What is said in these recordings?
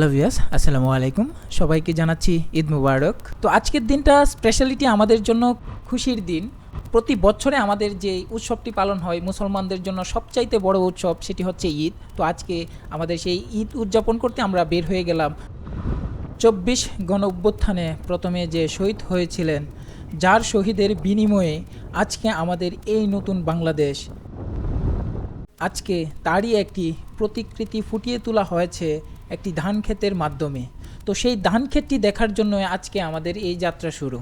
Hello ভিয়াস আসসালামু আলাইকুম। সবাইকে জানাচ্ছি ঈদ মুবারক। তো আজকের দিনটা স্পেশালিটি আমাদের জন্য খুশির দিন। প্রতি বছরে আমাদের যে উৎসবটি পালন হয় মুসলমানদের জন্য সবচাইতে বড় উৎসব সেটি হচ্ছে ঈদ। তো আজকে আমাদের সেই ঈদ উদযাপন করতে আমরা বের হয়ে গেলাম। চব্বিশ গণ অভ্যুত্থানে প্রথমে যে শহীদ হয়েছিলেন, যার শহীদের বিনিময়ে আজকে আমাদের এই নতুন বাংলাদেশ। আজকে তারই একটি প্রতিকৃতি ফুটিয়ে তোলা হয়েছে একটি ধান ক্ষেতের মাধ্যমে। তো সেই ধান ক্ষেতটি দেখার জন্য আজকে আমাদের এই যাত্রা শুরু।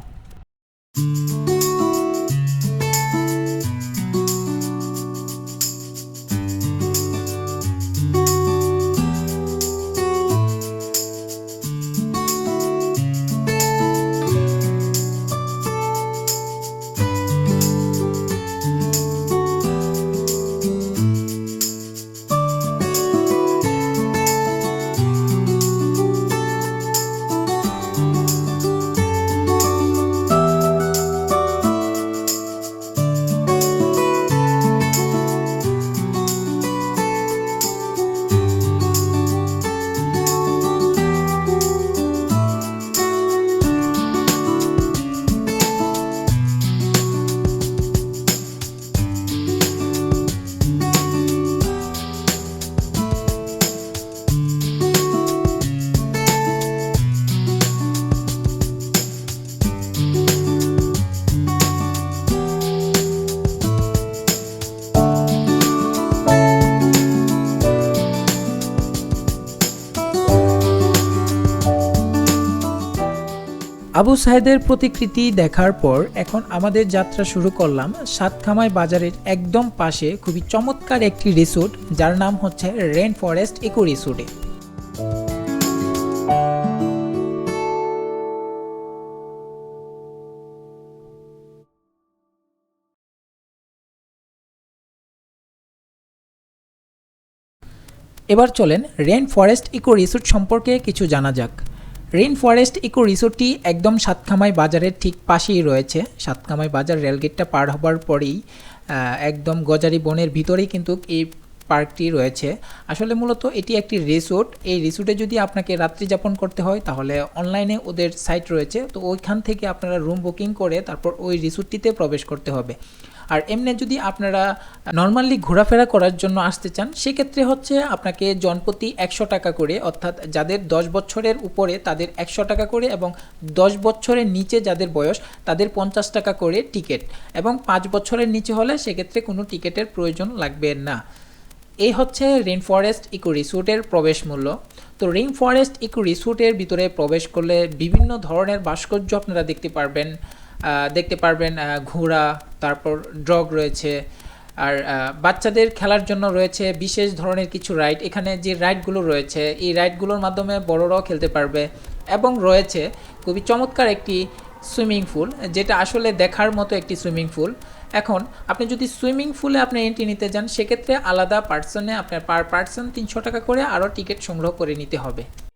আবু সাহেদের প্রতিকৃতি দেখার পর এখন আমাদের যাত্রা শুরু করলাম সাতখামাই বাজারের একদম পাশে খুবই চমৎকার একটি রিসোর্ট, যার নাম হচ্ছে রেন ফরেস্ট ইকো রিসোর্টে। এবার চলেন রেন ফরেস্ট ইকো রিসোর্ট সম্পর্কে কিছু জানা যাক। রেন ফরেস্ট ইকো রিসোর্টটি একদম সাতখামাই বাজারের ঠিক পাশেই রয়েছে। সাতখামাই বাজার রেলগেটটা পার হবার পরেই একদম গজারি বনের ভিতরেই কিন্তু এই পার্কটি রয়েছে। আসলে মূলত এটি একটি রিসোর্ট। এই রিসোর্টে যদি আপনাকে রাত্রি যাপন করতে হয়, তাহলে অনলাইনে ওদের সাইট রয়েছে। তো ওইখান থেকে আপনারা রুম বুকিং করে তারপর ওই রিসোর্টটিতে প্রবেশ করতে হবে। আর এমনি যদি আপনারা নর্মালি ঘোরাফেরা করার জন্য আসতে চান, সেক্ষেত্রে হচ্ছে আপনাকে জনপ্রতি একশো টাকা করে, অর্থাৎ যাদের দশ বছরের উপরে তাদের একশো টাকা করে এবং দশ বছরের নিচে যাদের বয়স, তাদের পঞ্চাশ টাকা করে টিকিট। এবং পাঁচ বছরের নিচে হলে সেক্ষেত্রে কোনো টিকিটের প্রয়োজন লাগবে না। এই হচ্ছে রেন ফরেস্ট ইকো রিসোর্টের প্রবেশ মূল্য। তো রেন ফরেস্ট ইকো রিসোর্টের ভিতরে প্রবেশ করলে বিভিন্ন ধরনের ভাস্কর্য আপনারা দেখতে পারবেন দেখতে পারবেন ঘোড়া, তারপর ড্রগ রয়েছে, আর বাচ্চাদের খেলার জন্য রয়েছে বিশেষ ধরনের কিছু রাইড এখানে যে রাইডগুলো রয়েছে, এই রাইডগুলোর মাধ্যমে বড়রাও খেলতে পারবে এবং রয়েছে খুবই চমৎকার একটি সুইমিং পুল যেটা আসলে দেখার মতো একটি সুইমিং পুল এখন, আপনি যদি সুইমিং পুলে আপনি এন্ট্রি নিতে যান, সেক্ষেত্রে আলাদা পার্সনে আপনার পার পার্সন তিনশো টাকা করে আরও টিকিট সংগ্রহ করে নিতে হবে।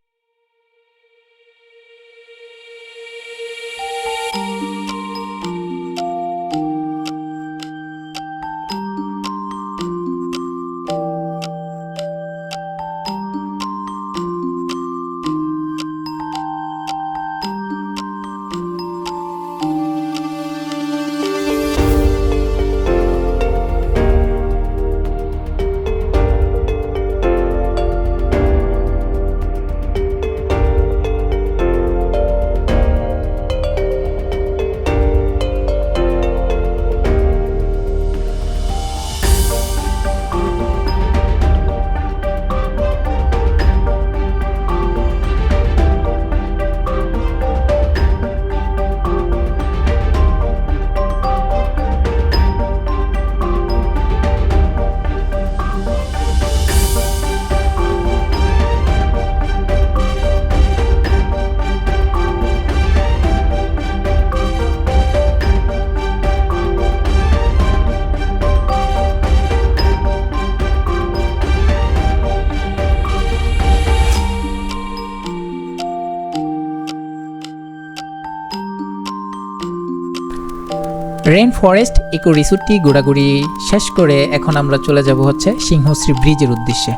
রেন ফরেস্ট ইকো রিসোর্টটি ঘোরাঘুরি শেষ করে এখন আমরা চলে যাব হচ্ছে সিংহশ্রী ব্রিজের উদ্দেশ্যে।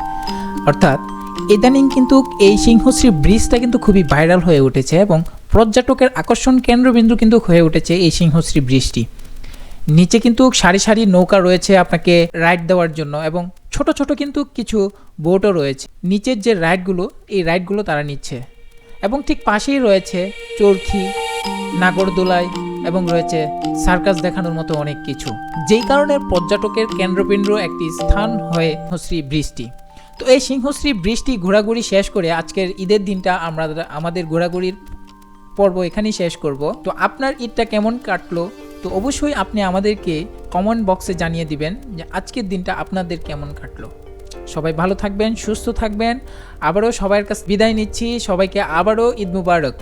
অর্থাৎ ইদানিং কিন্তু এই সিংহশ্রী ব্রিজটা কিন্তু খুবই ভাইরাল হয়ে উঠেছে এবং পর্যটকের আকর্ষণ কেন্দ্রবিন্দু কিন্তু হয়ে উঠেছে এই সিংহশ্রী ব্রিজটি। নিচে কিন্তু সারি সারি নৌকা রয়েছে আপনাকে রাইড দেওয়ার জন্য এবং ছোট ছোট কিন্তু কিছু বোটও রয়েছে। নিচের যে রাইডগুলো, এই রাইডগুলো তারা নিচ্ছে। এবং ঠিক পাশেই রয়েছে চরখি নাগরদোলাই এবং রয়েছে সার্কাস দেখানোর মতো অনেক কিছু। যেই কারণে পর্যটকের কেন্দ্রবিন্দু একটি স্থান হয়ে সিংহশ্রী ব্রিজটি তো এই সিংহশ্রী বৃষ্টি ঘোরাঘুরি শেষ করে আজকের ঈদের দিনটা আমরা আমাদের ঘোরাঘুরির পর্ব এখানেই শেষ করব। তো আপনার ঈদটা কেমন কাটলো? তো অবশ্যই আপনি আমাদেরকে কমেন্ট বক্সে জানিয়ে দিবেন যে আজকের দিনটা আপনাদের কেমন কাটলো। সবাই ভালো থাকবেন, সুস্থ থাকবেন। আবারও সবার কাছে বিদায় নিচ্ছি। সবাইকে আবারও ঈদ মুবারক।